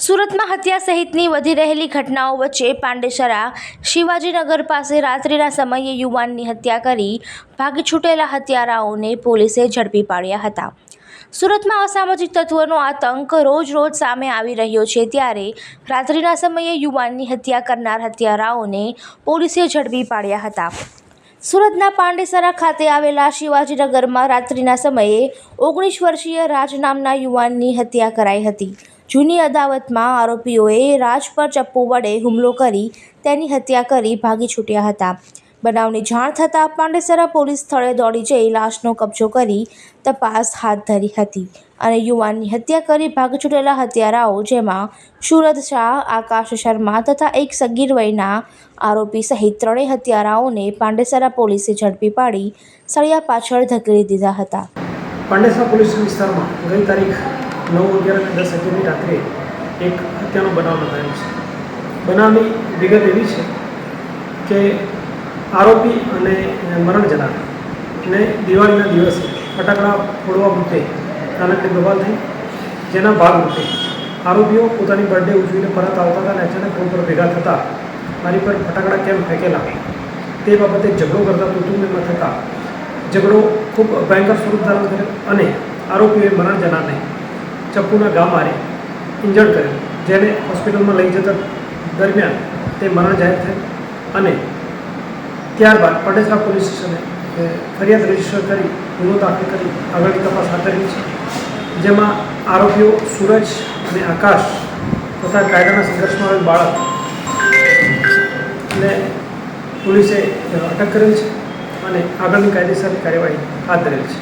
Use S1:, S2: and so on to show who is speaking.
S1: સુરતમાં હત્યા સહિતની વધી રહેલી ઘટનાઓ વચ્ચે પાંડેસરા શિવાજીનગર પાસે રાત્રિના સમયે યુવાનની હત્યા કરી ભાગી છૂટેલા હત્યારાઓને પોલીસે ઝડપી પાડ્યા હતા. સુરતમાં અસામાજિક તત્વોનો આતંક રોજ રોજ સામે આવી રહ્યો છે ત્યારે રાત્રિના સમયે યુવાનની હત્યા કરનાર હત્યારાઓને પોલીસે ઝડપી પાડ્યા હતા. સુરતના પાંડેસરા ખાતે આવેલા શિવાજીનગરમાં રાત્રિના સમયે ઓગણીસ વર્ષીય રાજ નામના યુવાનની હત્યા કરાઈ હતી. જૂની અદાવતમાં આરોપીઓએ રાજ પર ચપ્પુ વડે હુમલો કરી તેની હત્યા કરી ભાગી છૂટ્યા હતા. બનાવની જાણ થતાં પાંડેસરા પોલીસ સ્થળે દોડી જઈ લાશનો કબજો કરી તપાસ હાથ ધરી હતી અને યુવાનની હત્યા કરી ભાગી છૂટેલા હત્યારાઓ જેમાં સુરત શાહ, આકાશ શર્મા તથા એક સગીર વયના આરોપી સહિત ત્રણેય હત્યારાઓને પાંડેસરા પોલીસે ઝડપી પાડી સળિયા પાછળ ધકેલી દીધા હતા.
S2: પાંડેસરા પોલીસ વિસ્તારમાં ગઈ તારીખ નવ અગિયાર અને દસ અગિયારની રાત્રે એક હત્યાનો બનાવ નોંધાયો છે. બનાવની વિગત એવી છે કે આરોપી અને મરણ જનાર. ને દિવાળીના દિવસે ફટાકડા ફોડવા મુદ્દે નાનકડી બવાલ થઈ, જેના ભાગરૂપે આરોપીઓ પોતાની બર્થડે ઉજવીને પરત આવતા હતા અને અચાનક રોડ પર ભેગા થતાં મારી પર ફટાકડા કેમ ફેંકેલા? તે બાબતે ઝઘડો કરતા કુટુંબમાં થતાં ઝઘડો ખૂબ ભયંકર સ્વરૂપ ધારણ કર્યો અને આરોપીઓએ મરણ જનારને ચપ્પુના ગામ મારી ઇન્જર્ડ કર્યો, જેને હોસ્પિટલમાં લઈ જતા દરમિયાન તે મરણ જાહેર થયું અને ત્યારબાદ પટેસરા પોલીસ સ્ટેશને ફરિયાદ રજિસ્ટર કરી, ગુનો દાખલ કરી, આગળની તપાસ હાથ ધરી છે. જેમાં આરોપીઓ સૂરજ અને આકાશ તથા કાયદાના સંઘર્ષમાં આવેલ બાળક ને પોલીસે અટક કરેલ છે અને આગળની કાયદેસરની કાર્યવાહી હાથ ધરેલ છે.